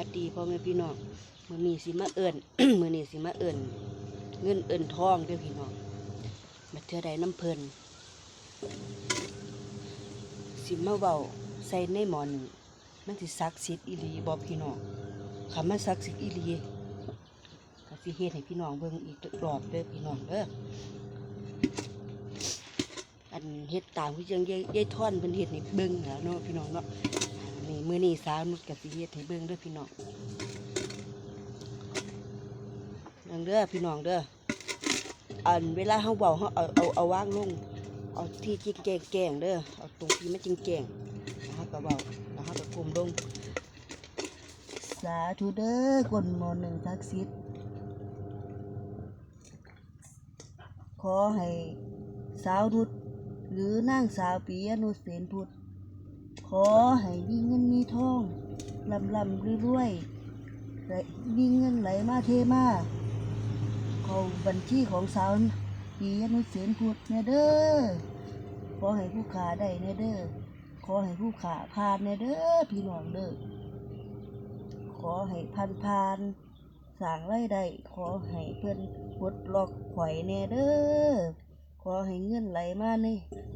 วัสดีพ่อแม่พี่น้องมือนีสิมาเอิ้นมื้อนีสิมาเอิ้นเงินเอิ้นทองเด้อพี่น้องมาเทือใดน้ำเพลินสิมาเว้าใส่ในหมอนมันสิศักดิ์สิทธิ์อีลีบ่พี่น้องคำมันศักดิ์สิทธิ์อีลีก็สิเฮ็ดให้พี่น้องเบิ่งอีกรอบเด้อพี่น้องเด้ออันเฮ็ดตามคือจังยายยายท่อนเพิ่นเฮ็ดให้เบิ่งแหล้วเนาะพี่น้องเนาะ นี่มื้อนี้สาวนุชกับสิเฮ็ดให้เบิ่งเด้อพี่น้องเบิ่งเด้อพี่น้องเด้ออันเวลาเฮาเว้าเฮาเอาเอาเอาวางลงเอาที่จริงแกงแกงเด้อเอาตรงที่มันจริงแกงแล้วเฮาก็เว้าแล้วเฮาก็ก้มลงสาธุเด้อกนมอหนึ่งทักษิตขอให้สาวนุชหรือนางสาวปียนุเสนพุทธขอให้มีเงินมีทอง ลำลำรวยๆไหลมีเงินไหลมาเทมาเขาบัญชีของสาวปียนุเสียนพุทธแนเด้อขอให้ผู้ขาได้แนเด้อขอให้ผู้ขาผ่านแนเด้อพี่น้องเด้อขอให้พันพานสร้างไรายได้ขอให้เพื่อนปลดล็อกข่อยแน่เด้อขอให้เงินไหลมาเน่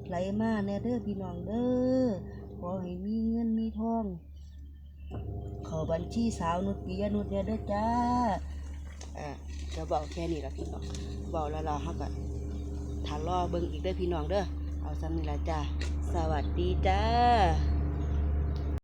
ไหลมาแน่เด้อพี่น้องเด้อขอให้มีเงินมีทอง ขอบัญชีสาวนุชปิยนุชเนี่ยด้วยจ้าอ่าจะบอกแค่นี้ละพี่น้องบอกแล้วเราเขาก็ทานรอเบิ่งอีกเด้อพี่น้องเด้อเอาซ้ำนี่ละจ้าสวัสดีจ้า